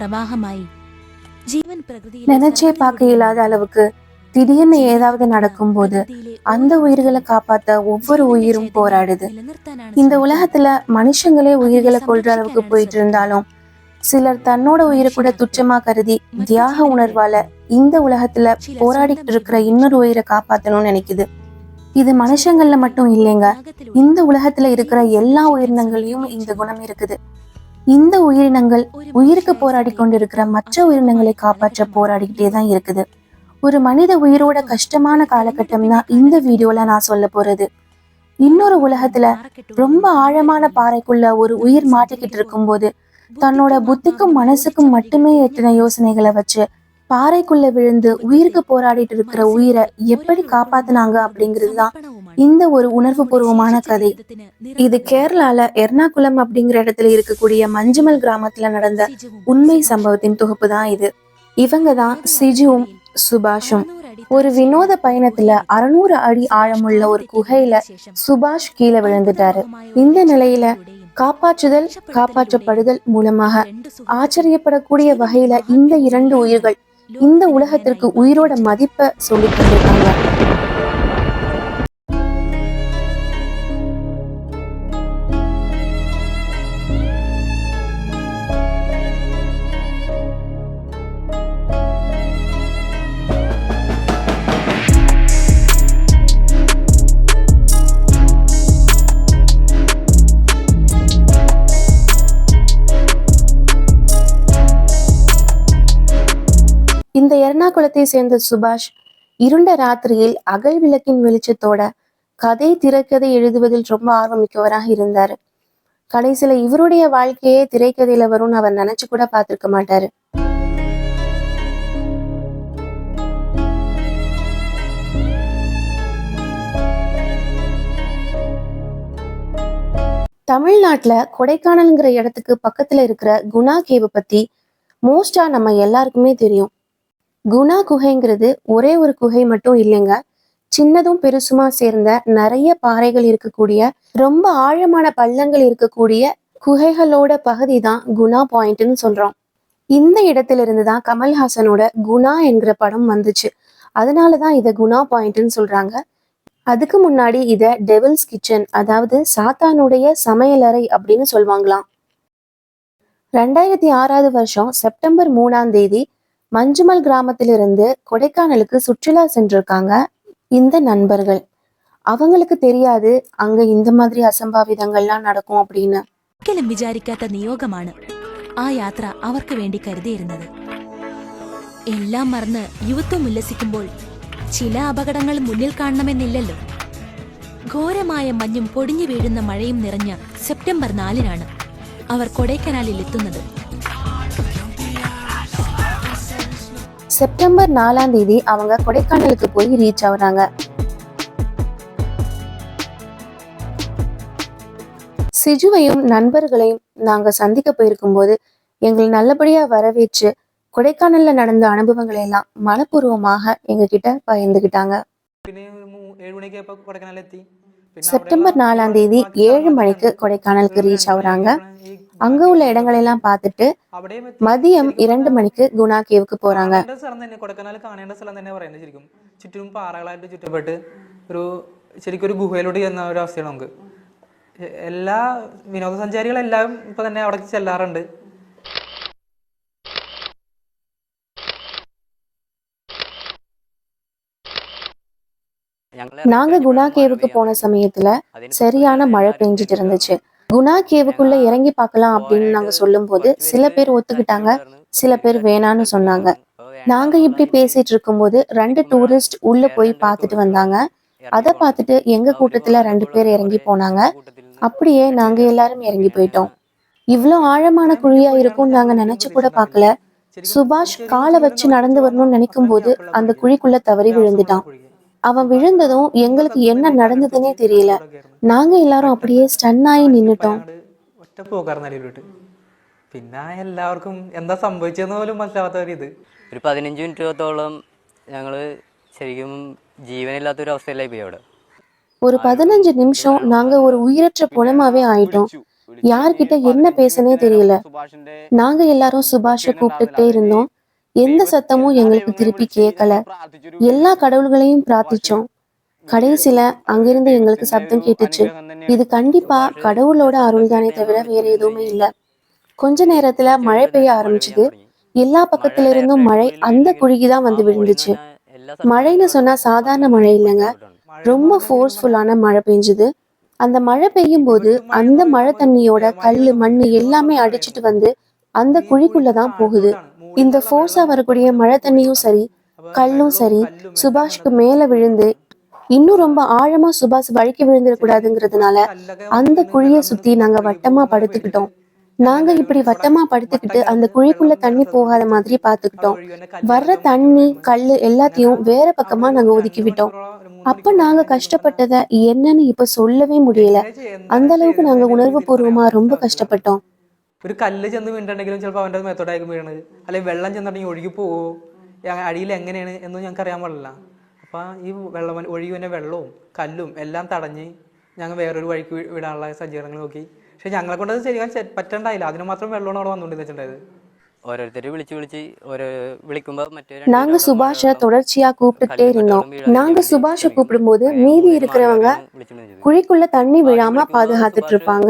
பிரவாகமாய். ஜீவன் பிரகிருதி நினைச்சே பார்க்க இல்லாத அளவுக்கு திடீர்னு ஏதாவது நடக்கும் போது அந்த உயிர்களை காப்பாத்த ஒவ்வொரு உயிரும் போராடுது. இந்த உலகத்துல மனுஷங்களே உயிர்களை கொள்ற அளவுக்கு போயிட்டு இருந்தாலும் சிலர் தன்னோட உயிரை கூட துச்சமா கருதி தியாக உணர்வால இந்த உலகத்துல போராடிட்டு இருக்கிற இன்னொரு உயிரை காப்பாத்தணும்னு நினைக்குது. இது மனுஷங்கள்ல மட்டும் இல்லைங்க. இந்த உலகத்துல இருக்கிற எல்லா உயிரினங்களையும் இந்த குணம் இருக்குது. இந்த உயிரினங்கள் உயிருக்கு போராடி கொண்டிருக்கிற மற்ற உயிரினங்களை காப்பாற்ற போராடிக்கிட்டே தான் இருக்குது. ஒரு மனித உயிரோட கஷ்டமான காலகட்டம் தான் இந்த வீடியோல நான் சொல்ல போறது. இன்னொரு உலகத்துல ரொம்ப ஆழமான பாறைக்குள்ள ஒரு உயிர் மாட்டிக்கிட்டு இருக்கும்போது தன்னோட புத்திக்கும் மனசுக்கும் மட்டுமே எத்தின யோசனைகளை வச்சு பாறைக்குள்ள விழுந்து உயிருக்கு போராடிட்டு இருக்கிற உயிரை எப்படி காப்பாத்தினாங்க அப்படிங்கிறது தான் இந்த ஒரு உணர்வுபூர்வமான கதை. இது கேரளால எர்ணாகுளம் அப்படிங்கிற இடத்துல இருக்கக்கூடிய மஞ்சுமல் கிராமத்துல நடந்த உண்மை சம்பவத்தின் தொகுப்பு தான் இது. இவங்க தான் சிஜுவும் சுபாஷும். ஒரு வினோத பயணத்துல அறுநூறு அடி ஆழமுள்ள ஒரு குகையில சுபாஷ் கீழே விழுந்துட்டாரு. இந்த நிலையில காப்பாற்றுதல் காப்பாற்றப்படுதல் மூலமாக ஆச்சரியப்படக்கூடிய வகையில இந்த இரண்டு உயிர்கள் இந்த உலகத்திற்கு உயிரோட மதிப்பை சொல்லித் தந்திருக்காங்க நகரத்தை சேர்ந்த சுபாஷ் இருண்ட ராத்திரியில் அகல் விளக்கின் வெளிச்சத்தோட கதை திரைக்கதை எழுதுவதில் ரொம்ப ஆர்வமிக்கவராக இருந்தாரு. கடைசியில இவருடைய வாழ்க்கையே திரைக்கதையில வரும்னு அவர் நினைச்சு கூட பார்த்திருக்க மாட்டாரு. தமிழ்நாட்டுல கொடைக்கானல்ங்கிற இடத்துக்கு பக்கத்துல இருக்கிற குணா கேவை பத்தி மோஸ்டா நம்ம எல்லாருக்குமே தெரியும். குணா குகைங்கிறது ஒரே ஒரு குகை மட்டும் இல்லைங்க. சின்னதும் பெருசுமா சேர்ந்த நிறைய பாறைகள் இருக்கக்கூடிய ரொம்ப ஆழமான பள்ளங்கள் இருக்கக்கூடிய குகைகளோட பகுதி தான் குணா பாயிண்ட்னு சொல்றோம். இந்த இடத்துல இருந்து தான் கமல்ஹாசனோட குணா என்கிற படம் வந்துச்சு. அதனால தான் இதை குணா பாயிண்ட்னு சொல்றாங்க. அதுக்கு முன்னாடி இதை டெவில்ஸ் கிச்சன் அதாவது சாத்தானுடைய சமையலறை அப்படின்னு சொல்லுவாங்களாம் ரெண்டாயிரத்தி ஆறாவது வருஷம் செப்டம்பர் மூணாம் தேதி மஞ்சுமல் கிராமத்திலிருந்து கொடைக்கானலுக்கு சுற்றுலா சென்றிருக்காங்க இந்த நண்பர்கள் அவங்களுக்கு தெரியாது அங்க இந்த மாதிரி அசம்பாவிதங்கள்லாம் நடக்கும் அப்படின்னு ഒരിക്കലും വിചാരിക്കാത്ത നിയോഗമാണ് ആ യാത്ര അവർക്ക് വേണ്ടി കരുതിയിരുന്നത് എല്ലാം മറന്ന് യുവത്വം ഉല്ലസിക്കുമ്പോൾ ചില അപകടങ്ങൾ മുന്നിൽ കാണണമെന്നില്ലല്ലോ ഘോരമായ മഞ്ഞും പൊടിഞ്ഞു വീഴുന്ന മഴയും നിറഞ്ഞ സെപ്റ്റംബർ നാലിനാണ് അവർ കൊടൈക്കനാലിൽ എത്തുന്നത് செப்டம்பர் நாலாம் தேதி அவங்க கொடைக்கானலுக்கு போய் ரீச் ஆகுறாங்க. சிஜுவையும் நண்பர்களையும் நாங்க சந்திக்க போயிருக்கும் போது எங்களை நல்லபடியா வரவேற்று கொடைக்கானல்ல நடந்த அனுபவங்களை எல்லாம் மனப்பூர்வமாக எங்ககிட்ட பகிர்ந்துகிட்டாங்க. செப்டம்பர் நாலாம் தேதி ஏழு மணிக்கு கொடைக்கானலுக்கு ரீச் ஆகுறாங்க. அங்க உள்ள இடங்களெல்லாம் பார்த்துட்டு അവിടെയും എത്തി. மதியம் ശരിക്കും இரண்டு மணிக்கு குணா கேவுக்கு போறாங்க കാണേണ്ട സ്ഥലം തന്നെ കൊടക്കനാൽ കാണേണ്ട സ്ഥലം തന്നെ പറയുന്നത് ശരിക്കും ചുറ്റും പാറകളായിട്ട് ചുറ്റപ്പെട്ട് ഒരു ശരിക്കും ഒരു ഗുഹയിലൂടെ ചെന്ന ഒരു അവസ്ഥയാണ് നമുക്ക് എ- എല്ലാ വിനോദസഞ്ചാരികളെല്ലാം ഇപ്പൊ തന്നെ അവിടെ ചെല്ലാറുണ്ട് நாங்க குணா கேவுக்கு போன சமயத்துல சரியான மழை பெஞ்சிட்டு இருந்துச்சு குணா கேவுக்குள்ள இறங்கி பார்க்கலாம் அப்படின்னு நாங்க சொல்லும்போது சில பேர் ஒத்துக்கிட்டாங்க சில பேர் வேணான்னு சொன்னாங்க. நாங்க இப்படி பேசிட்டு இருக்கும்போது ரெண்டு டூரிஸ்ட் உள்ள போய் பார்த்துட்டு வந்தாங்க. அதை பார்த்துட்டு எங்க கூட்டத்துல ரெண்டு பேர் இறங்கி போனாங்க. அப்படியே நாங்க எல்லாரும் இறங்கி போயிட்டோம். இவ்ளோ ஆழமான குழியா இருக்கும்னு நாங்க நினைச்சு கூட பார்க்கல. சுபாஷ் காலை வச்சு நடந்து வரணும்னு நினைக்கும் போது அந்த குழிக்குள்ள தவறி விழுந்துட்டான். அவன் விழுந்ததும் எங்களுக்கு என்ன நடந்ததுன்னே தெரியல நாங்க எல்லாரும் அப்படியே ஸ்டன் ஆகி நின்னுட்டோம் ഒറ്റ പോകാറ് നടിയിലോട്ട് പിന്നെ എല്ലാവർക്കും എന്താ സംഭവിച്ചതെന്ന് പോലും മനസ്സിലാവാത്ത ഒരു ഇത് ഒരു പതിനഞ്ച് മിനിറ്റോളം ഞങ്ങൾ ശരിക്കും ജീവനില്ലാത്തൊരു അവസ്ഥയിലായി പോയി അവിടെ ஒரு பதினஞ்சு நிமிஷம் நாங்க ஒரு உயிரற்ற புணமாவே ஆயிட்டோம் யார்கிட்ட என்ன பேசனே தெரியல நாங்க எல்லாரும் சுபாஷ கூப்பிட்டுட்டே இருந்தோம் எந்த சத்தமும் எங்களுக்கு திருப்பி கேட்கல. எல்லா கடவுள்களையும் பிரார்த்திச்சோம். கடைசியில அங்கிருந்து எங்களுக்கு சத்தம் கேட்டுச்சு. இது கண்டிப்பா கடவுளோட அருள் தானே தவிர வேற எதுவுமே இல்ல. கொஞ்ச நேரத்துல மழை பெய்ய ஆரம்பிச்சது. எல்லா பக்கத்துல இருந்தும் மழை அந்த குழிக்கு தான் வந்து விழுந்துச்சு. மழைன்னு சொன்னா சாதாரண மழை இல்லைங்க. ரொம்ப ஃபோர்ஸ்ஃபுல்லான மழை பெஞ்சுது. அந்த மழை பெய்யும் போது அந்த மழை தண்ணியோட கல்லு மண்ணு எல்லாமே அடிச்சிட்டு வந்து அந்த குழிக்குள்ளதான் போகுது. இந்த ஃபோர்ஸா வரக்கூடிய மழை தண்ணியும் சரி கல்லும் சரி சுபாஷ்க்கு மேல விழுந்து இன்னும் ரொம்ப ஆழமா சுபாஷ் வழுக்கி விழுந்துடக்கூடாதுங்கிறதுனால அந்த குழியை சுத்தி நாங்க வட்டமா படுத்துக்கிட்டோம். நாங்க இப்படி வட்டமா படுத்துக்கிட்டு அந்த குழிக்குள்ள தண்ணி போகாத மாதிரி பாத்துக்கிட்டோம் வர்ற தண்ணி கல்லு எல்லாத்தையும் வேற பக்கமா நாங்க ஒதுக்கி விட்டோம். அப்ப நாங்க கஷ்டப்பட்டத என்னன்னு இப்ப சொல்லவே முடியல. அந்த அளவுக்கு நாங்க உணர்வு பூர்வமா ரொம்ப கஷ்டப்பட்டோம். ഒരു കല്ല് ചെന്ന് വീണിട്ടുണ്ടെങ്കിലും ചിലപ്പോൾ അവൻ്റെ മേത്തോട്ടായിരിക്കും വീണത് അല്ലെങ്കിൽ വെള്ളം ചെന്നിട്ടുണ്ടെങ്കിൽ ഒഴുകി പോവോ യ- അടിയിൽ എങ്ങനെയാണ് എന്നും ഞങ്ങൾക്ക് അറിയാൻ പാടില്ല അപ്പം ഈ വെള്ളം ഒഴുകി വന്ന വെള്ളവും കല്ലും എല്ലാം തടഞ്ഞ് ഞങ്ങൾ വേറൊരു വഴിക്ക് വി- വിടാനുള്ള സജ്ജീകരണങ്ങൾ നോക്കി പക്ഷെ ഞങ്ങളെ കൊണ്ട് അത് ചെയ്യാൻ ചെ- പറ്റണ്ടായില്ല അതിന് മാത്രം വെള്ളമാണ് അവിടെ വന്നുകൊണ്ടിരുന്ന് വെച്ചിട്ടുണ്ടായത് ഓരോരുത്തർ വിളിച്ച് വിളിച്ച് ഓരോ വിളിക്കുമ്പോ മറ്റേ நாங்க சுபாஷ தொடர்ச்சியா கூப்பிட்டுட்டே இருந்தோம் நாங்க சுபாஷ கூப்பிடும்போது மீதி இருக்கிறவங்க குழிக்குள்ள தண்ணி விழாம பாதுகாத்துட்டு இருப்பாங்க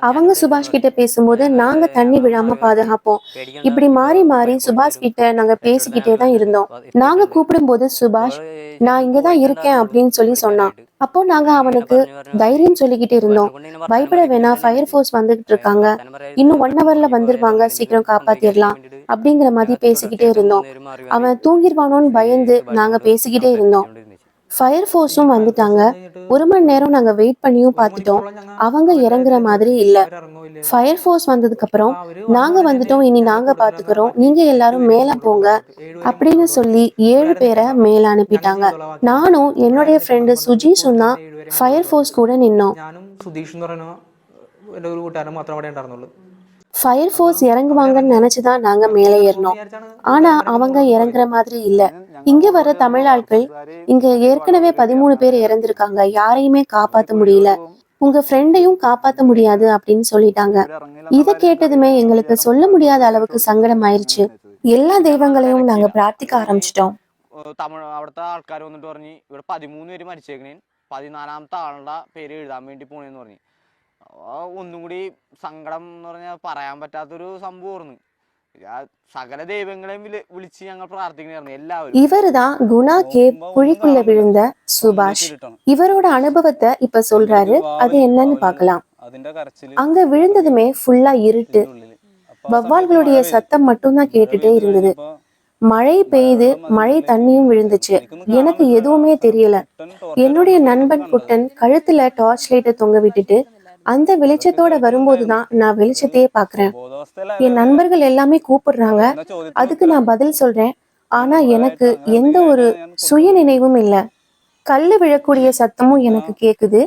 அவங்க சுபாஷ் கிட்ட பேசும்போது நாங்க தண்ணி விழாம பாதுகாப்போம். இப்படி மாறி மாறி சுபாஷ் கிட்ட நாங்க பேசிக்கிட்டே தான் இருந்தோம். நாங்க கூப்பிடும் போது சுபாஷ் நான் இங்கதான் இருக்கேன் அப்படின்னு சொல்லி சொன்னான். அப்போ நாங்க அவனுக்கு தைரியம் சொல்லிக்கிட்டே இருந்தோம். பயப்பட வேணா ஃபயர் ஃபோர்ஸ் வந்துகிட்டு இருக்காங்க. இன்னும் ஒன் ஹவர்ல வந்துருவாங்க சீக்கிரம் காப்பாத்திடலாம் அப்படிங்கிற மாதிரி பேசிக்கிட்டே இருந்தோம். அவன் தூங்கிடுவானோன்னு பயந்து நாங்க பேசிக்கிட்டே இருந்தோம். ஃபயர் ஃபோர்ஸும் வந்துட்டாங்க ஒரு மணி நேரம் நாங்க வெயிட் பண்ணியும் பார்த்துட்டோம் அவங்க இறங்குற மாதிரி இல்ல ഇറങ്ങുമില്ല ஃபயர் ஃபோர்ஸ் வந்ததுக்கு அப்புறம் நாங்க வந்துட்டோம் இனி நாங்க பாத்துக்கிறோம் நீங்க எல்லாரும் மேல போங்க அப்படின்னு சொல்லி ஏழு பேரை மேல அனுப்பிட்டாங்க நானும் என்னுடைய ஃப்ரெண்டு சுஜி சொன்னா ஃபயர் ஃபோர்ஸ் கூட நின்னோம் ഞാനും സുധീഷ് എന്ന് പറയുന്ന എൻ്റെ ഒരു കൂട്ടുകാരൻ മാത്രം അവിടെ ഉണ്ടായിരുന്നുള്ളൂ ஃபயர் ஃபோர்ஸ் இறங்குவாங்கன்னு நினைச்சுதான் நாங்க மேலே ஏறினோம் ஆனா அவங்க இறங்குற மாதிரி இல்ல இங்க வர தமிழ் ஆட்கள் இங்க ஏற்கனவே பதிமூணு பேர் இறந்திருக்காங்க யாரையுமே காப்பாத்த முடியல உங்க ஃப்ரெண்டையும் காப்பாத்த முடியாது அப்படின்னு சொல்லிட்டாங்க இத கேட்டதுமே எங்களுக்கு சொல்ல முடியாத அளவுக்கு சங்கடம் ஆயிருச்சு எல்லா தெய்வங்களையும் நாங்க பிரார்த்திக்க ஆரம்பிச்சிட்டோம் ഏഹ് തമിഴ് അവിടുത്തെ ആൾക്കാർ വന്നിട്ട് പറഞ്ഞ് ഇവിടെ പതിമൂന്ന് പേര് മരിച്ചേക്കണേ പതിനാലാമത്തെ ആളുടെ പേര് എഴുതാൻ വേണ്ടി പോണേന്ന് പറഞ്ഞു ആ ഒന്നും കൂടി സങ്കടം എന്ന് പറഞ്ഞാൽ പറയാൻ പറ്റാത്തൊരു സംഭവമായിരുന്നു ആ സകല ദൈവങ്ങളെയും വിളി- വിളിച്ച് ഞങ്ങൾ പ്രാർത്ഥിക്കണായിരുന്നു എല്ലാവരും இவருதான் குணா கேவ் குழிக்குள்ள விழுந்த சுபாஷ் இவரோட அனுபவத்தை இப்ப சொல்றாரு அது என்னன்னு பார்க்கலாம் അതിന്റെ കരച്ചില് அங்க விழுந்ததுமே ஃபுல்லா இருட்டு ഉള്ളില്. അപ്പൊ ആ வவ்வால்களுடைய സമയത്ത് சத்தம் மட்டும்தான் கேட்டுட்டே இருந்தது ഇപ്പൊ மழை பெய்யுது மழை தண்ணியும் விழுந்துச்சு எனக்கு எதுவுமே தெரியல കുട്ടൻ torch என்னுடைய நண்பன் குட்டன் கழுத்துல டார்ச் லைட்டை தொங்க விட்டுட்டு அந்த வெளிச்சத்தோட வரும்போதுதான் நான் வெளிச்சத்தையே பாக்குறேன் ബോധാവസ്ഥയിലായ என் நண்பர்கள் எல்லாமே கூப்பிடுறாங்க എന്ന ചോദ്യത്തിന് அதுக்கு நான் பதில் சொல்றேன் ஆனா எனக்கு எந்த ஒரு சுய நினைவும் இல்ல கல்லு விழக்கூடிய சத்தமும் எனக்கு கேக்குது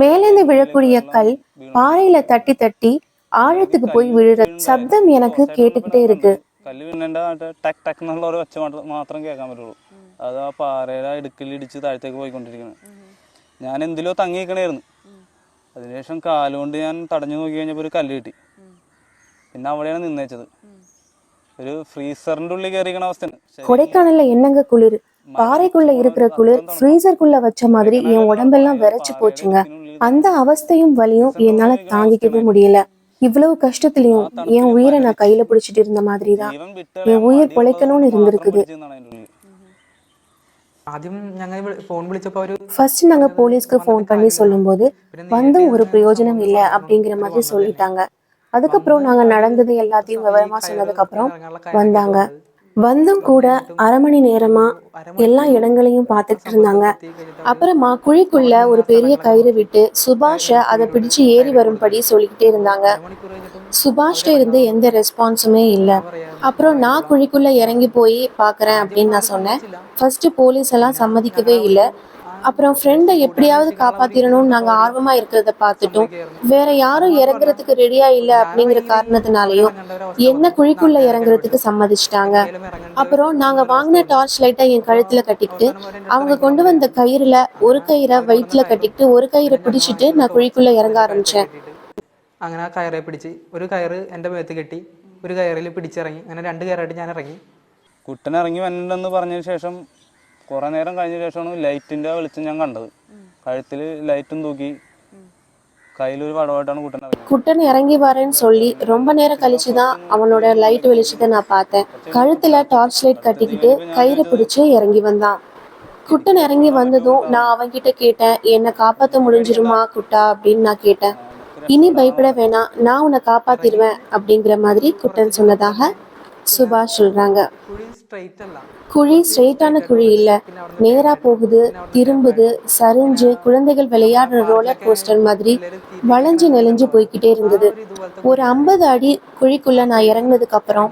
மேலேந்து விழக்கூடிய கல் பாறையில தட்டி தட்டி ஆழத்துக்கு போய் விழுற சப்தம் எனக்கு கேட்டுக்கிட்டே இருக்கு കല്ല് വീണേണ്ട ടക്ക് ടക്ക് എന്നുള്ള ഒരു ഒച്ച മാത്രം- മാത്രം കേൾക്കാൻ പറ്റുള്ളൂ അത് ആ പാറയുടെ ഇടുക്കിൽ ഇടിച്ച് താഴത്തേക്ക് പോയിക്കൊണ്ടിരിക്കുന്നത് ഞാൻ എന്തിലോ തങ്ങിക്കണായിരുന്നു അതിനുശേഷം കാലുകൊണ്ട് ഞാൻ തടഞ്ഞു നോക്കി കഴിഞ്ഞപ്പോൾ ഒരു കല്ല് കിട്ടി പിന്നെ അവിടെയാണ് നിന്നേച്ചത് ഒരു ഫ്രീസറിന്റെ ഉള്ളിൽ കയറിക്കണ അവസ്ഥയാണ് ശരി. கொடைக்கானல்ல என்னங்க குளிர் பாறைக்குள்ள இருக்கிற குளிர் ஃப்ரீசருக்குள்ள வச்ச மாதிரி என் உடம்பெல்லாம் விரைச்சு போச்சுங்க அந்த அவஸ்தையும் வலியும் என்னால தாங்கிக்கவே முடியல இவ்வளவு கஷ்டத்துலயும் என் உயிரை நான் கையில பிடிச்சிட்டு இருந்த மாதிரி தான் ജീവൻ என் உயிர் വിട്ടറിയാൻ பொழைக்கணும்னு മാത്രം இருந்திருக்குது ஃபர்ஸ்ட் நாங்க போலீஸ்க்கு ஃபோன் பண்ணி சொல்லும்போது வந்தும் ஒரு பிரயோஜனம் இல்ல அப்படிங்கிற மாதிரி சொல்லிட்டாங்க அதுக்கப்புறம் நாங்க நடந்தது எல்லாத்தையும் விவரமா சொன்னதுக்கு அப்புறம் வந்தாங்க வந்தும் கூட அரை மணி நேரமா எல்லா இடங்களையும் பார்த்துட்டு இருந்தாங்க. அப்புறமா குழிக்குள்ள ஒரு பெரிய கயிறு விட்டு சுபாஷ அதை பிடிச்சு ஏறி வரும்படி சொல்லிக்கிட்டே இருந்தாங்க. சுபாஷ்ட இருந்து எந்த ரெஸ்பான்ஸுமே இல்ல. அப்புறம் நான் குழிக்குள்ள இறங்கி போய் பாக்குறேன் அப்படின்னு நான் சொன்னேன். ஃபர்ஸ்ட் போலீஸ் எல்லாம் சம்மதிக்கவே இல்லை. அப்புறம் ஃப்ரெண்டை எப்படியாவது காப்பாத்திரணும்னு நாங்க ஆர்வமா இருக்கிறத பார்த்துட்டோம் வேற யாரும் இறங்குறதுக்கு ரெடியா இல்ல அப்படிங்கிற காரணத்தினாலயும் என்ன குழிக்குள்ள இறங்குறதுக்கு சம்மதிச்சிட்டாங்க அப்புறம் நாங்க வாங்கின டார்ச் லைட்டை என் கழுத்துல கட்டிக்கிட்டு அவங்க கொண்டு வந்த கயிறுல ஒரு கயிறை வயிற்றுல கட்டிக்கிட்டு ஒரு கயிறை பிடிச்சிட்டு நான் குழிக்குள்ள இறங்க ஆரம்பிச்சேன் അങ്ങനെ ആ കയറെ പിടിച്ച് ഒരു കയറ് എൻ്റെ മേത്ത് കെട്ടി ഒരു കയറിൽ പിടിച്ചിറങ്ങി അങ്ങനെ രണ്ട് കയറായിട്ട് ഞാൻ ഇറങ്ങി കുട്ടൻ ഇറങ്ങി വന്നിട്ടുണ്ടെന്ന് പറഞ്ഞതിന് ശേഷം കുറേ നേരം കഴിഞ്ഞ ശേഷമാണ് ലൈറ്റിൻ്റെ വെളിച്ചം ഞാൻ കണ്ടത് കഴുത്തിൽ ലൈറ്റും തൂക്കി കയ്യിലൊരു പടമായിട്ടാണ് കുട്ടൻ ഇറങ്ങിയത് குட்டன் இறங்கி வரேன்னு சொல்லி ரொம்ப நேரம் கழிச்சு தான் அவனோட லைட் வெளிச்சத்தை நான் பார்த்தேன் கழுத்துல டார்ச் லைட் கட்டிக்கிட்டு கயிறு பிடிச்சு இறங்கி வந்தான் குட்டன் இறங்கி வந்ததும் நான் அவன்கிட்ட கேட்டேன் என்னை காப்பாற்ற முடிஞ்சிருமா குட்டா அப்படின்னு நான் கேட்டேன் இனி பயப்பட வேணாம் நான் உன்னை காப்பாத்திடுவேன் அப்படிங்கிற மாதிரி குட்டன் சொன்னதாக சுபா சொல்றாங்க. குழி ஸ்ட்ரெயிட்டான குழி இல்ல. நேரா போகுது திரும்புது சரிஞ்சு குழந்தைகள் விளையாடுற ரோலர் கோஸ்டர் மாதிரி வளைஞ்சு நெளிஞ்சு போய்கிட்டே இருந்தது. ஒரு ஐம்பது அடி குழிக்குள்ள நான் இறங்கினதுக்கு அப்புறம்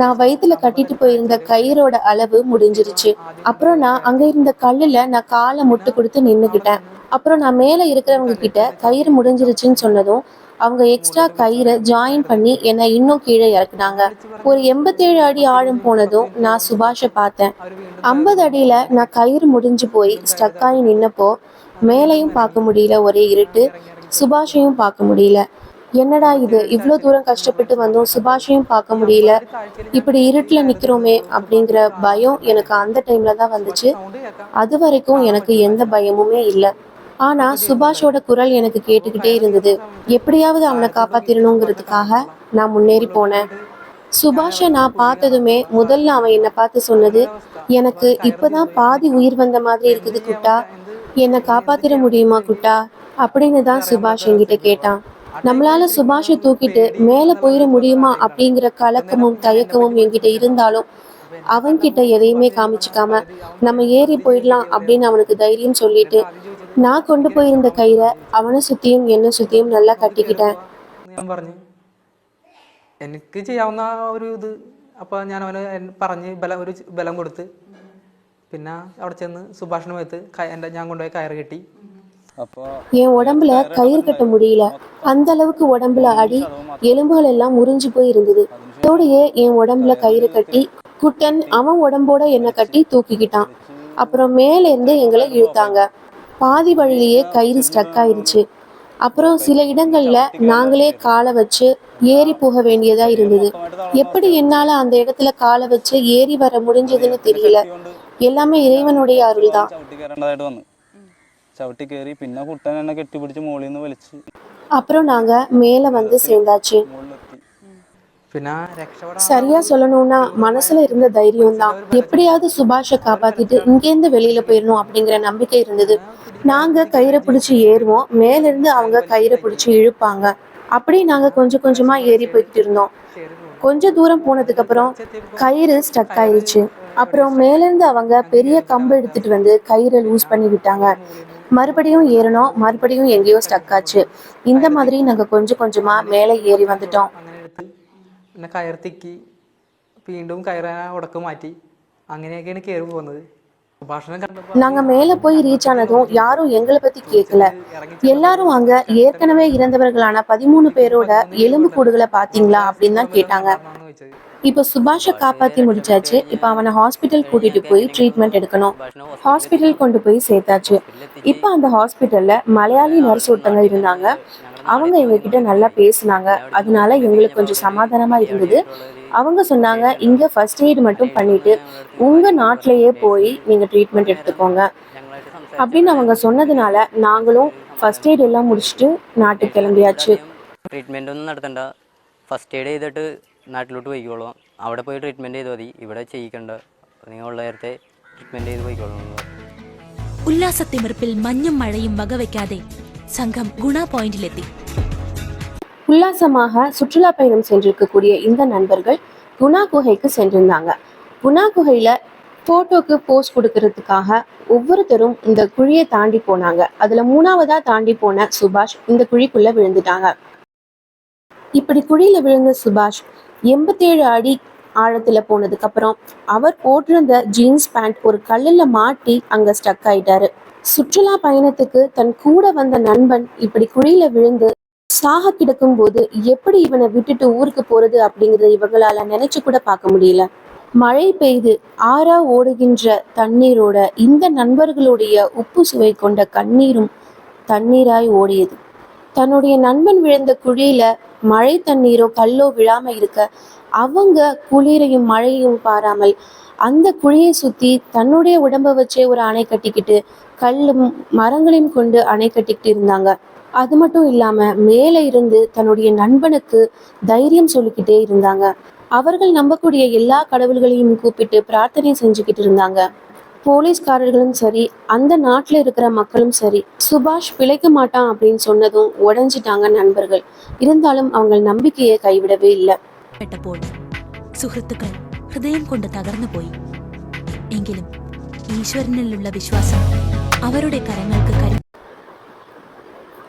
நான் வயிற்றுல கட்டிட்டு போயிருந்த கயிறோட அளவு முடிஞ்சிருச்சு. அப்புறம் நான் அங்க இருந்த கல்லுல நான் காலை முட்டு கொடுத்து நின்னுகிட்டேன் அப்புறம் நான் மேல இருக்கிறவங்க கிட்ட கயிறு முடிஞ்சிருச்சுன்னு சொன்னதும் அவங்க எக்ஸ்ட்ரா கயிறை ஜாயின் பண்ணி என்னை இன்னும் கீழே இறக்குனாங்க. ஒரு எண்பத்தேழு அடி ஆழம் போனதும் நான் சுபாஷை பார்த்தேன். ஐம்பது அடியில நான் கயிறு முடிஞ்சு போய் ஸ்டக் ஆகி நின்னப்போ மேலையும் பார்க்க முடியல ஒரே இருட்டு. சுபாஷையும் பார்க்க முடியல. என்னடா இது? இவ்வளோ தூரம் கஷ்டப்பட்டு வந்தோம் சுபாஷையும் பார்க்க முடியல. இப்படி இருட்டில் நிற்கிறோமே அப்படிங்கிற பயம் எனக்கு அந்த டைம்ல தான் வந்துச்சு. அது வரைக்கும் எனக்கு எந்த பயமுமே இல்லை. ஆனா சுபாஷோட குரல் எனக்கு கேட்டுக்கிட்டே இருந்தது. எப்படியாவது அவனை காப்பாத்திரணுங்கிறதுக்காக நான் முன்னேறி போனேன். சுபாஷை நான் பார்த்ததுமே முதல்ல அவன் என்னை பார்த்து சொன்னது எனக்கு இப்பதான் பாதி உயிர் வந்த மாதிரி இருக்குது குட்டா. என்னை காப்பாத்திர முடியுமா குட்டா? அப்படின்னு தான் சுபாஷ் என்கிட்ட கேட்டான். நம்மளால சுபாஷை தூக்கிட்டு மேல போயிட முடியுமா அப்படிங்கிற கலக்கமும் தயக்கமும் என்கிட்ட இருந்தாலும் அவன்கிட்ட எதையுமே காமிச்சுக்காம நம்ம ஏறி போயிடலாம் அப்படின்னு அவனுக்கு தைரியம் சொல்லிட்டு நான் கொண்டு போயிருந்த கயிற അവനെ சுத்தியும் என்ன சுத்தியும் நல்லா கட்டிக்கிட்டேன். ഞാൻ പറഞ്ഞു എനിക്ക് ചെയ്യാവുന്ന ഒരു ഇത്. അപ്പോൾ ഞാൻ അവന് പറഞ്ഞ് ബലം ഒരു ബലം കൊടുത്ത് പിന്നെ അവിടെ ചെന്ന് സുഭാഷിനുമെത്ത് എൻ്റെ ഞാൻ കൊണ്ടുപോയി കയറ് കെട്ടി. என் உடம்புல கயிறு கட்ட முடியல அந்த அளவுக்கு உடம்புல அடி எலும்புகள் எல்லாம் முறிஞ்சு போய் இருந்தது என் உடம்புல கயிறு கட்டி குட்டன் அவன் உடம்போட என்னை கட்டி தூக்கிக்கிட்டான் அப்புறம் மேலேருந்து எங்களை இழுத்தாங்க பாதி வழியிலேயே கயிறு ஸ்டக் ஆயிருச்சு அப்புறம் சில இடங்கள்ல நாங்களே காலை வச்சு ஏறி போக வேண்டியதா இருந்தது எப்படி என்னால அந்த இடத்துல காலை வச்சு ஏறி வர முடிஞ்சதுன்னு தெரியல எல்லாமே இறைவனுடைய அருள் தான் ചവിട്ടി കയറേണ്ടതായിട്ട് വന്നു ചവിട്ടി കയറി പിന്നെ കുട്ടൻ എന്നെ കെട്ടിപ്പിടിച്ച് മുകളിൽ നിന്ന് വലിച്ച് அப்புறம் நாங்க மேல வந்து சேர்ந்தாச்சு മുകളിലെത്തി പിന്നെ രക്ഷപ്പെടാൻ சரியா சொல்லணும்னா மனசுல இருந்த தைரியம் தான் எப்படியாவது சுபாஷை காப்பாத்திட்டு இங்கேருந்து வெளியில போயிடணும் அப்படிங்கிற நம்பிக்கை இருந்தது. நாங்க கயிறை பிடிச்சி ஏறுவோம். மேலிருந்து அவங்க கயிறை பிடிச்சி இழுப்பாங்க. அப்படி நாங்க கொஞ்சம் கொஞ்சமா ஏறி போய்கிட்டு இருந்தோம். கொஞ்ச தூரம் போனதுக்கு அப்புறம் கயிறு ஸ்டக் ஆயிருச்சு. அப்புறம் மேலேருந்து அவங்க பெரிய கம்பு எடுத்துட்டு வந்து கயிறை லூஸ் பண்ணி விட்டாங்க. மறுபடியும் ஏறணும். மறுபடியும் எங்கேயோ ஸ்டக் ஆச்சு. இந்த மாதிரி நாங்க கொஞ்சம் கொஞ்சமா மேலே ஏறி வந்துட்டோம். പിന്നെ കയർ തിക്കി വീണ്ടും കയറ് ഉടക്ക് മാറ്റി അങ്ങനെയൊക്കെയാണ് കയറി പോകുന്നത് സുഭാഷിനെ കണ്ടപ്പോൾ நாங்க மேல போய் ரீச் ஆனதும் யாரும் எங்களை பத்தி கேட்கல எல்லாரும் அங்க ஏற்கனவே இறந்தவர்களான பதிமூணு பேரோட எலும்பு கூடுகளை பாத்தீங்களா அப்படின்னு தான் கேட்டாங்க ആണെന്ന് ചോദിച്ചത് இப்ப சுபாஷை காப்பாத்தி முடிச்சாச்சு இப்ப அவனை ஹாஸ்பிட்டல் கூட்டிட்டு போய் ட்ரீட்மெண்ட் எடுக்கணும் ஹாஸ்பிட்டல் கொண்டு போய் சேர்த்தாச்சு இப்ப அந்த ஹாஸ்பிட்டல்ல மலையாளி நர்ஸ் ஒருத்தவங்க இருந்தாங்க அவங்க எங்ககிட்ட நல்லா பேசினாங்க அதனால எங்களுக்கு கொஞ்சம் சமாதானமாக இருந்தது அவங்க சொன்னாங்க இங்கே ஃபர்ஸ்ட் எய்ட் மட்டும் பண்ணிட்டு உங்கள் நாட்டிலேயே போய் நீங்கள் ட்ரீட்மெண்ட் எடுத்துக்கோங்க அப்படின்னு அவங்க சொன்னதுனால நாங்களும் ഫസ്റ്റ് എയ്ഡ് എല്ലാം മുടിച്ചിട്ട് നാട്ടിൽ കിളമ്പിയാച്ചു ട്രീറ്റ്മെൻ്റ് ഒന്നും നടത്തണ്ട ഫസ്റ്റ് എയ്ഡ് ചെയ്തിട്ട് നാട്ടിലോട്ട് പോയിക്കോളൂ അവിടെ പോയി ട്രീറ്റ്മെൻറ്റ് ചെയ്താൽ മതി ഇവിടെ ചെയ്യിക്കണ്ട നിങ്ങൾ ഉള്ള നേരത്തെ ട്രീറ്റ്മെൻറ്റ് ചെയ്ത് പോയിക്കോളൂ ഉല്ലാസത്തിമിർപ്പിൽ മഞ്ഞും മഴയും വകവയ്ക്കാതെ സംഘം ഗുണ പോയിന്റിലെത്തി உல்லாசமாக சுற்றுலா பயணம் சென்றிருக்கக்கூடிய இந்த நண்பர்கள் குணா குகைக்கு சென்றிருந்தாங்க குணா குகையில போட்டோக்கு போஸ்ட் கொடுக்கறதுக்காக ஒவ்வொருத்தரும் இந்த குழியை தாண்டி போனாங்க அதுல மூணாவதா தாண்டி போன சுபாஷ் இந்த குழிக்குள்ள விழுந்துட்டாங்க இப்படி குழியில விழுந்த சுபாஷ் எண்பத்தேழு அடி ஆழத்துல போனதுக்கு அப்புறம் அவர் போட்டிருந்த ஜீன்ஸ் பேண்ட் ஒரு கல்லுல மாட்டி அங்க ஸ்டக் ஆயிட்டாரு சுற்றுலா பயணத்துக்கு தன் கூட வந்த நண்பன் இப்படி குழியில விழுந்து சாக கிடக்கும் போது எப்படி இவனை விட்டுட்டு ஊருக்கு போறது அப்படிங்கறத இவங்களால நினைச்சு கூட பார்க்க முடியல. மழை பெய்து ஆறா ஓடுகின்ற தண்ணீரோட இந்த நண்பர்களுடைய உப்பு சுவை கொண்ட கண்ணீரும் தண்ணீராய் ஓடியது. தன்னுடைய நண்பன் விழுந்த குழியில மழை தண்ணீரோ கல்லோ விழாம இருக்க அவங்க குளிரையும் மழையும் பாராமல் அந்த குழியை சுத்தி தன்னுடைய உடம்ப வச்சே ஒரு அணை கட்டிக்கிட்டு கல்லும் மரங்களையும் கொண்டு அணை கட்டிக்கிட்டு இருந்தாங்க அது மட்டும் இல்லாம மேலே இருந்து தன்னுடைய நண்பனுக்கு தைரியம் சொல்லிக்கிட்டே இருந்தாங்க அவர்கள் நம்பக்கூடிய எல்லா கடவுள்களையும் கூப்பிட்டு பிரார்த்தனை செஞ்சுக்கிட்டு இருந்தாங்க போலீஸ்காரர்களும் சரி அந்த நாட்டில் இருக்கிற மக்களும் சரி சுபாஷ் பிழைக்க மாட்டான் அப்படின்னு சொன்னதும் உடைஞ்சிட்டாங்க நண்பர்கள் இருந்தாலும் அவங்க நம்பிக்கையை கைவிடவே இல்லை പെട്ടപ്പോൾ സുഹൃത്തുക്കൾ ഹൃദയം കൊണ്ട് തകർന്നു പോയി എങ്കിലും ഈശ്വരനിലുള്ള വിശ്വാസം அவருடைய கரங்களுக்கு கரு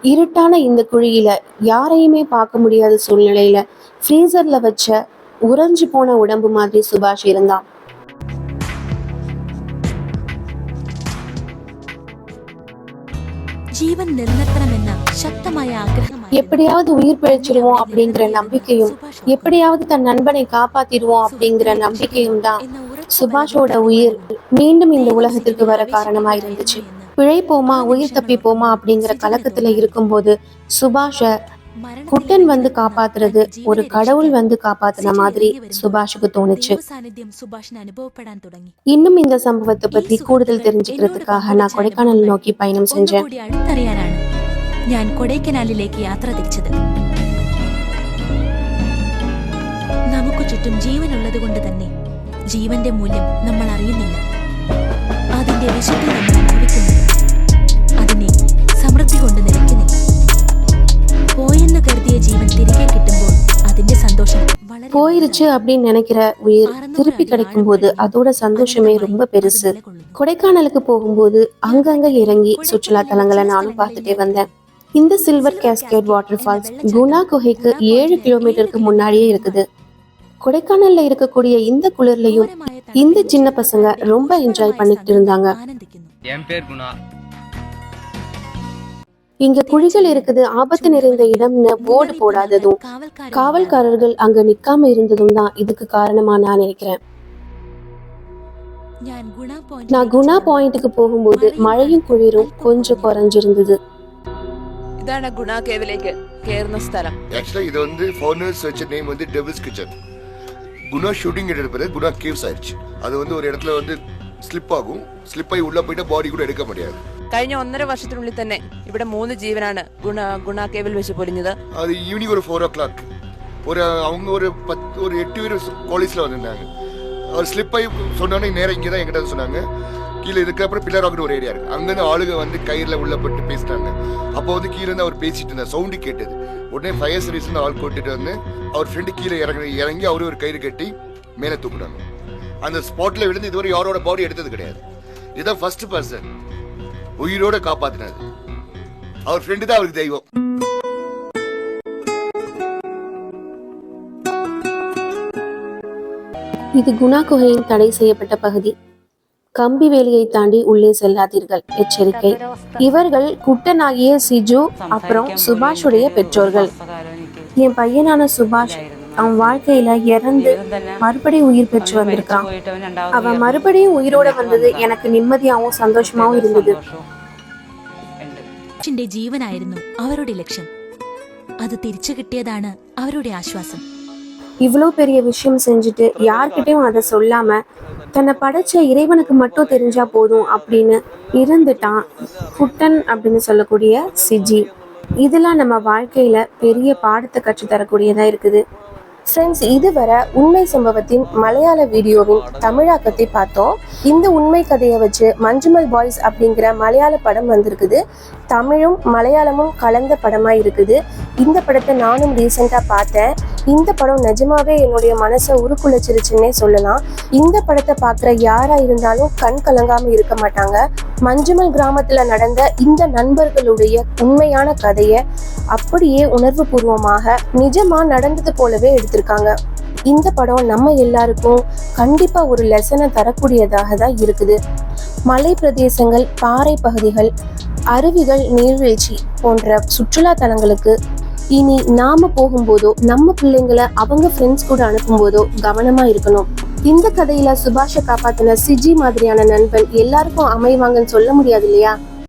இருட்டான இந்த குழியில யாரையுமே பார்க்க முடியாத சூழ்நிலையில ஃப்ரீசர்ல வச்ச உறைஞ்சு போன உடம்பு மாதிரி சுபாஷ் இருந்தான். ஜீவன் நிரந்தரம் என்ன? சக்தமாய ஆகிரகமாய் எப்படியாவது உயிர் பிழைச்சிருவோம் அப்படிங்கிற நம்பிக்கையும் எப்படியாவது தன் நண்பனை காப்பாத்திடுவோம் அப்படிங்கிற நம்பிக்கையும் தான் சுபாஷோட உயிர் மீண்டும் இந்த உலகத்திற்கு வர காரணமா இருந்துச்சு பிழைப்போமா உயிர் தப்பிப்போமா அப்படிங்கிற கலக்கத்துல இருக்கும்போது சுபாஷ குட்டன் வந்து காப்பாத்துறது ஒரு கடவுள் வந்து காப்பாத்துன மாதிரி சுபாஷுக்கு தோணுச்சு സാന്നിധ്യം സുഭാഷിന് അനുഭവപ്പെടാൻ തുടങ്ങി இன்னும் இந்த சம்பவத்தை பத்தி கூடுதல் தெரிஞ்சுக்கிறதுக்காக நான் கொடைக்கானல் நோக்கி பயணம் செஞ்சேன் ഒന്നുകൂടി അടുത്തറിയാനാണ് ഞാൻ കൊടൈക്കനാലിലേക്ക് യാത്ര തിരിച്ചത് നമുക്ക് ചുറ്റും ജീവനുള്ളത് കൊണ്ട് തന്നെ ജീവന്റെ മൂല്യം നമ്മൾ അറിയുന്നില്ല അതിന്റെ വിശുദ്ധി നമ്മൾ അനുഭവിക്കുന്നില്ല അതിനെ സമൃദ്ധി കൊണ്ട് നിറയ്ക്കുന്നില്ല പോയെന്ന് കരുതിയ ജീവൻ തിരികെ കിട്ടുമ്പോൾ അതിന്റെ സന്തോഷം വളരെ போயிருச்சு அப்படின்னு நினைக்கிற உயிர் திருப்பி கிடைக்கும் போது அதோட சந்தோஷமே ரொம்ப பெருசு கொடைக்கானலுக்கு போகும்போது அங்கங்க இறங்கி சுற்றுலா தலங்களை நானும் பார்த்துட்டே வந்தேன் இந்த silver cascade waterfalls Guna குகைக்கு ஏழு கிலோமீட்டருக்கு முன்னாடியே இருக்குது கொடைக்கானல்ல இருக்கக்கூடிய இந்த குளிர்லயும் இந்த சின்ன பசங்க ரொம்ப என்ஜாய் பண்ணிட்டு இருந்தாங்க ആനന്ദിക്കുന്നു என் பேர் குணா இங்க குழிகள் இருக்குது ஆபத்து நிறைந்த இடம்னு போர்டு போடாததும் காவல்காரர்கள் அங்க நிக்காம இருந்ததும் தான் இதுக்கு காரணமா நான் நினைக்கிறேன் ഞാൻ ഗുണ நான் குணா பாயிண்ட்டுக்கு போகும்போது மழையும் குளிரும் கொஞ்சம் குறைஞ்சிருந்தது ഇതാണ് ഗുണ കേവിലേക്ക് കയറുന്ന സ്ഥലം ஆக்சுவலாக இது வந்து ஃபாரினர்ஸ் வச்ச நேம் வந்து டெவில்ஸ் கிச்சன் குணா ஷூட்டிங் எடுத்த பிறகு குணா கேவ்ஸ் ஆயிடுச்சு அது வந்து ஒரு இடத்துல வந்து ஸ்லிப் ஆகும் ஸ்லிப் ஆகி உள்ள போயிட்டு பாடி கூட எடுக்க முடியாது കഴിഞ്ഞ ഒന്നര വർഷത്തിനുള്ളിൽ തന്നെ ഇവിടെ മൂന്ന് ജീവനാണ് ഗുണ ഗുണ കേവിൽ വെച്ച് പൊലിഞ്ഞത് அது ஈவினிங் ஒரு ஃபோர் ஓ கிளாக் ஒரு அவங்க ஒரு பத்து ஒரு எட்டு பேர் காலேஜில் வந்திருந்தாங்க அவர் ஸ்லிப் ஆகி சொன்னோன்னே நேரம் இங்கே தான் என்கிட்ட வந்து சொன்னாங்க கீழே இதுக்கப்புறம் பில்லர் ராக்னு ஒரு ஏரியா இருக்கு அங்கேருந்து ஆளுங்க வந்து கயிறில் உள்ள போட்டு பேசிட்டாங்க அப்போ வந்து கீழே இருந்து அவர் பேசிட்டு இருந்தார் சவுண்டு கேட்டது உடனே ஃபயர் சர்வீஸ் ஆள் கூட்டிட்டு வந்து அவர் ஃப்ரெண்டு கீழே இறங்கி இறங்கி அவரு ஒரு கயிறு கட்டி மேலே தூக்குனாங்க அந்த ஸ்பாட்ல விழுந்து இதுவரை யாரோட பாடி எடுத்தது கிடையாது இதான் ஃபர்ஸ்ட் பர்சன் உயிரோட காப்பாத்தினது அவர் ஃப்ரெண்டு தான் அவருக்கு தெய்வம். இது குணா குகையின் தடை செய்யப்பட்ட பகுதி. கம்பி வேலியை தாண்டி உள்ளே செல்லாதீர்கள் எச்சரிக்கை. இவர்கள் குட்டனாகிய சிஜு அப்புறம் சுபாஷுடைய பெற்றோர்கள். என் பையனான சுபாஷ் அவன் வாழ்க்கையில இறந்து மறுபடியும் உயிர் பெற்று வந்திருக்கான் அவன் மறுபடியும் உயிரோட வந்தது எனக்கு நிம்மதியாவும் சந்தோஷமாவும் இருந்தது ന്റെ ജീവനായിരുന്നു അവരുടെ ലക്ഷ്യം അത് തിരിച്ചു കിട്ടിയതാണ് അവരുടെ ആശ്വാസം இவ்வளோ பெரிய விஷயம் செஞ்சுட்டு யார்கிட்டயும் அதை சொல்லாம தன்னை படைச்ச இறைவனுக்கு மட்டும் தெரிஞ்சா போதும் அப்படின்னு இருந்துட்டான் குட்டன் அப்படின்னு சொல்லக்கூடிய சிஜி இதெல்லாம் நம்ம வாழ்க்கையில பெரிய பாடத்தை கற்றுத் தரக்கூடியதா இருக்குது ஃப்ரெண்ட்ஸ் இதுவரை உண்மை சம்பவத்தின் மலையாள வீடியோவின் தமிழாக்கத்தை பார்த்தோம். இந்த உண்மை கதையை வச்சு மஞ்சுமல் பாய்ஸ் அப்படிங்கிற மலையாள படம் வந்திருக்குது. தமிழும் மலையாளமும் கலந்த படமாக இருக்குது. இந்த படத்தை நானும் ரீசெண்டாக பார்த்தேன். இந்த படம் நிஜமாவே என்னுடைய மனசை உருக்குலைச்சிருச்சுன்னே சொல்லலாம். இந்த படத்தை பார்க்குற யாராக இருந்தாலும் கண் கலங்காமல் இருக்க மாட்டாங்க. மஞ்சுமல் கிராமத்தில் நடந்த இந்த நண்பர்களுடைய உண்மையான கதையை அப்படியே உணர்வு பூர்வமாக நிஜமாக நடந்தது போலவே எடுத்திருக்காங்க. இந்த படம் நம்ம எல்லாருக்கும் கண்டிப்பா ஒரு லெசனை தரக்கூடியதாக தான் இருக்குது. மலை பிரதேசங்கள் பாறை பகுதிகள் அருவிகள் நீர்வீழ்ச்சி போன்ற சுற்றுலா தலங்களுக்கு இனி நாம போகும்போதோ நம்ம பிள்ளைங்களை அவங்க ஃப்ரெண்ட்ஸ் கூட அனுப்பும்போதோ கவனமா இருக்கணும். இந்த கதையில சுபாஷை காப்பாத்தின சிஜி மாதிரியான நண்பன் எல்லாருக்கும் அமைவாங்கன்னு சொல்ல முடியாது இல்லையா?